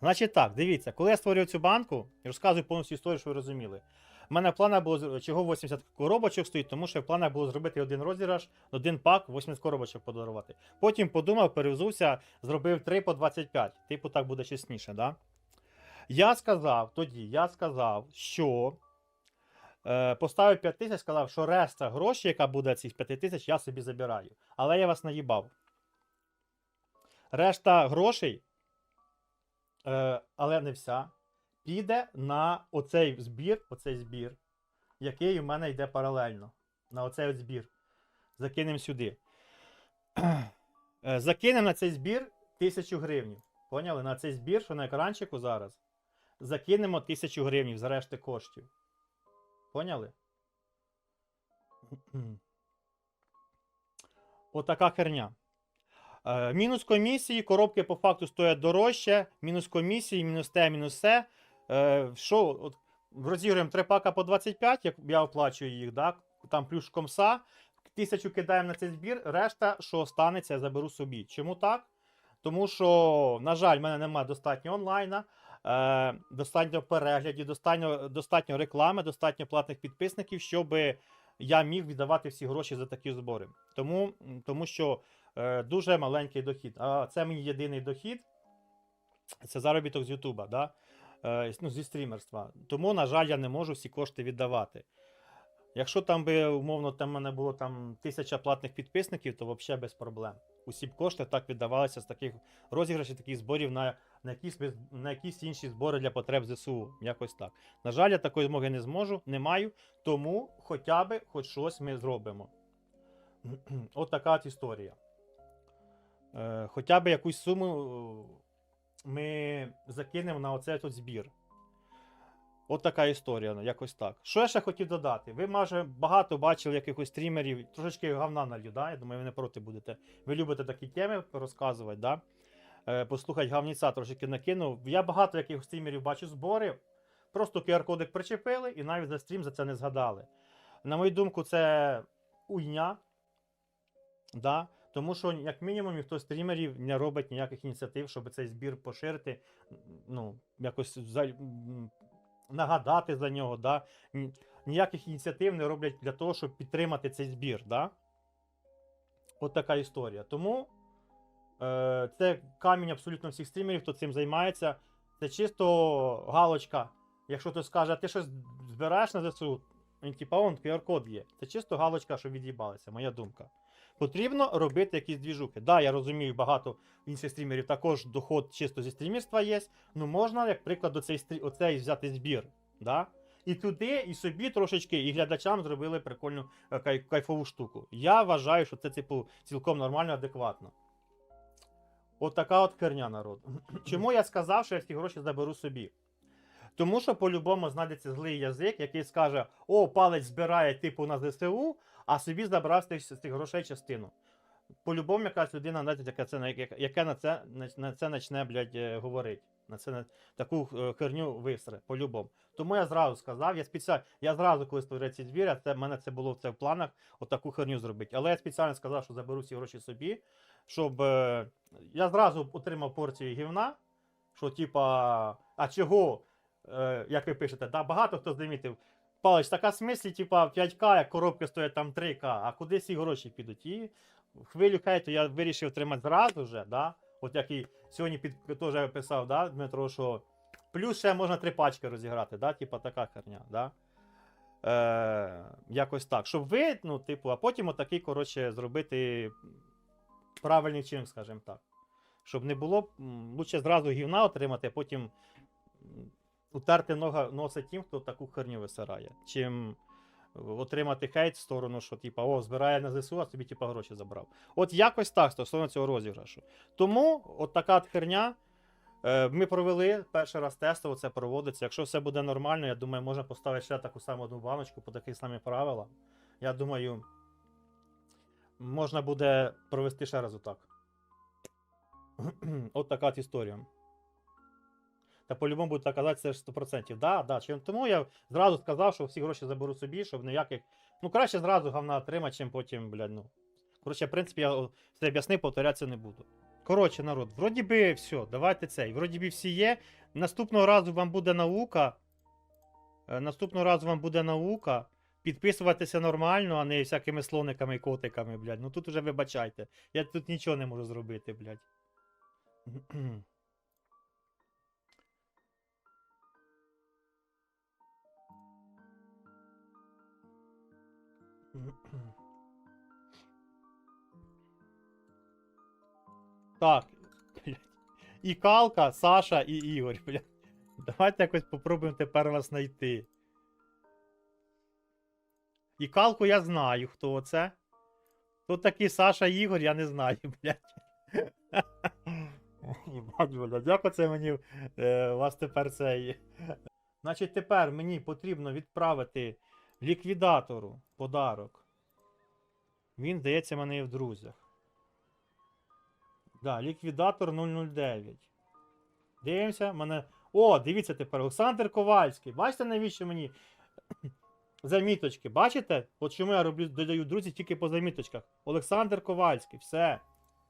Значить так, дивіться, коли я створював цю банку, і розказую повністю історію, щоб ви розуміли. У мене в планах було чого 80 коробочок стоїть, тому що в планах було зробити один розіграш, один пак, 80 коробочок подарувати. Потім подумав, перевзувся, зробив 3 по 25. Типу, так буде чесніше, да? Я сказав тоді, я сказав, що е, поставив 5 тисяч, сказав, що решта грошей, яка буде цих 5 тисяч, я собі забираю. Але я вас наїбав. Решта грошей, е, але не вся, піде на оцей збір, оцей збір, який у мене йде паралельно. На оцей от збір. Закинемо сюди. Е, Закинемо на цей збір 1000 гривень. Поняли? На цей збір, що на екранчику зараз. Закинемо 1000 гривень за решти коштів. Поняли? Отака херня. Е, мінус комісії, коробки по факту стоять дорожче. Мінус комісії, мінус те, мінус се. Е, що, от, розіграємо 3 пака по 25, як я оплачую їх, да? там плюс комса. Тисячу кидаємо на цей збір, решта, що станеться, я заберу собі. Чому так? Тому що, на жаль, в мене немає достатньо онлайна, е, достатньо переглядів, достатньо, достатньо реклами, достатньо платних підписників, щоб я міг віддавати всі гроші за такі збори. Тому, тому що дуже маленький дохід. А це мій єдиний дохід. Це заробіток з Ютуба, да? е, ну, зі стрімерства. Тому, на жаль, я не можу всі кошти віддавати. Якщо там би, умовно, там в мене було там тисяча платних підписників, то взагалі без проблем. Усі б кошти так віддавалися з таких розіграшів, таких зборів на, на, якісь, на якісь інші збори для потреб ЗСУ. Якось так. На жаль, я такої змоги не зможу, не маю, тому хоча б хоч щось ми зробимо. От така от історія. Е, хоча б якусь суму е, ми закинемо на оцей тут збір. От така історія, ну, якось так. Що я ще хотів додати? Ви, може, багато бачили якихось стрімерів, трошечки говна налью, да? Я думаю, ви не проти будете. Ви любите такі теми розказувати, да? Е, послухати гавніця трошки накинув. Я багато якихось стрімерів бачу збори. Просто QR-кодик причепили і навіть за стрім за це не згадали. На мою думку, це уйня. Да? Тому що, як мінімум, ніхто з стрімерів не робить ніяких ініціатив, щоб цей збір поширити, ну, якось за, нагадати за нього. Да? Ніяких ініціатив не роблять для того, щоб підтримати цей збір. Да? От така історія. Тому е, це камінь абсолютно всіх стрімерів, хто цим займається. Це чисто галочка. Якщо хтось скаже, а ти щось збираєш на ЗСУ, типа он QR-код є. Це чисто галочка, що від'їбалися, моя думка. Потрібно робити якісь двіжухи. Да, я розумію, багато інших стрімерів також доход чисто зі стрімерства є. Ну можна, як приклад, оцей, оцей взяти збір. Да? І туди, і собі трошечки, і глядачам зробили прикольну е, кай... кайфову штуку. Я вважаю, що це типу цілком нормально, адекватно. От така от херня народ. Чому я сказав, що я всі гроші заберу собі? Тому що по-любому знайдеться злий язик, який скаже: О, палець збирає типу на ЗСУ, а собі забрав з тих, з тих грошей частину. По-любому якась людина, знаєте, яка, це, на- на це, на, це почне, блядь, е, говорити. На це на таку е, херню висре, по-любому. Тому я зразу сказав, я спеціально, я зразу, коли створив ці звіря, це в мене це було це в планах, отаку херню зробити. Але я спеціально сказав, що заберу всі гроші собі, щоб е, я зразу отримав порцію гівна, що типа, а чого, е, як ви пишете, да, багато хто замітив. Палич, така смислі, типа 5К, як коробки стоять там 3К, а куди всі гроші підуть? І хвилю хейту я вирішив тримати зразу вже, да? От як і сьогодні під теж писав, да, Дмитро, що плюс ще можна три пачки розіграти, да? типа така херня, да? Е, якось так. Щоб ви, ну, типу, а потім отакий, коротше, зробити правильний чином, скажімо так. Щоб не було, лучше зразу гівна отримати, а потім утерти нога, носа тим, хто таку херню висирає, чим отримати хейт в сторону, що типа, о, збирає на ЗСУ, а собі типа гроші забрав. От якось так стосовно цього розіграшу. Тому от така от херня. Е, Ми провели перший раз тестово, це проводиться. Якщо все буде нормально, я думаю, можна поставити ще таку саму одну баночку по таких самих правилах. Я думаю, можна буде провести ще раз отак. От така історія. Та по-любому буде так казати, 100%. Да, да. Тому я зразу сказав, що всі гроші заберу собі, щоб ніяких. Ну, краще зразу говна отримати, чим потім, блядь, ну. Коротше, в принципі, я все об'яснив, повторятися не буду. Коротше, народ, вроді би все, давайте цей. Вроді би всі є. Наступного разу вам буде наука. Е, Наступного разу вам буде наука. Підписуватися нормально, а не всякими слониками і котиками, блядь. Ну тут уже вибачайте. Я тут нічого не можу зробити, блядь. Так. І Калка, Саша і Ігор, блядь. Давайте якось попробуємо тепер вас знайти. І Калку я знаю, хто це. Тут такий Саша і Ігор, я не знаю, блядь. Єбать, блядь, як оце мені е, вас тепер цей. Значить, тепер мені потрібно відправити ліквідатору подарок. Він, здається, мене є в друзях. Да, ліквідатор 009. Дивимося, мене. О, дивіться тепер, Олександр Ковальський. Бачите, навіщо мені заміточки? Бачите? От чому я роблю, додаю друзі тільки по заміточках. Олександр Ковальський, все.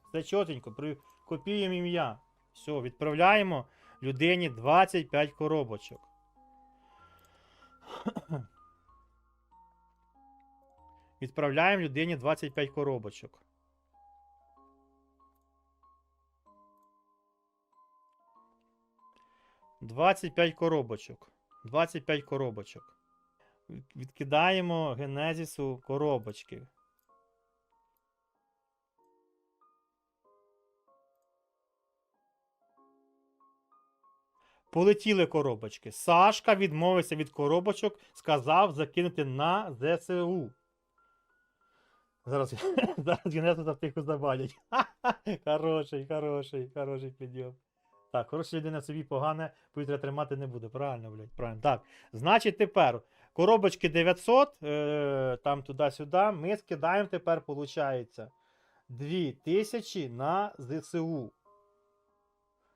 Все чотенько, при... копіюємо ім'я. Все, відправляємо людині 25 коробочок. Відправляємо людині 25 коробочок. Двадцять п'ять коробочок. 25 коробочок. Відкидаємо генезісу коробочки. Полетіли коробочки. Сашка відмовився від коробочок, сказав закинути на ЗСУ. Зараз, зараз за тихо завалять. Хороший, хороший, хороший підйом. Так, хороша людина собі погане повітря тримати не буде. Правильно, блядь, правильно. Так, значить, тепер коробочки 900, е, там туди-сюди, ми скидаємо тепер, виходить, 2000 на ЗСУ.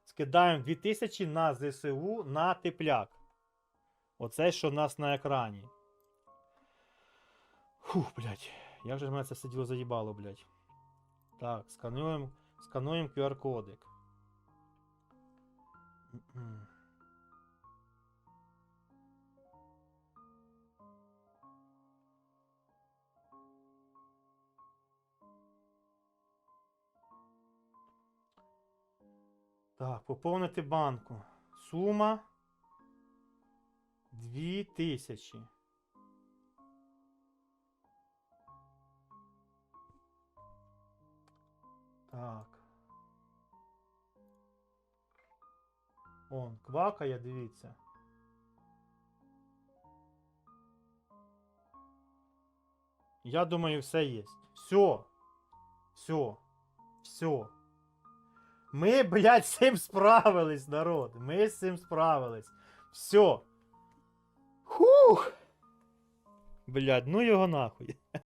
Скидаємо 2000 на ЗСУ на тепляк. Оце, що в нас на екрані. Фух, блядь. Як же ж мене це все діло заїбало, блядь. Так, скануємо, скануємо QR-кодик. Так, поповнити банку. Сума 2000. Так. Он, квакає, дивіться. Я думаю, все є. Все. Все. Все. Ми, блядь, з цим справились, народ. Ми з цим справились. Все. Хух. Блядь, ну його нахуй.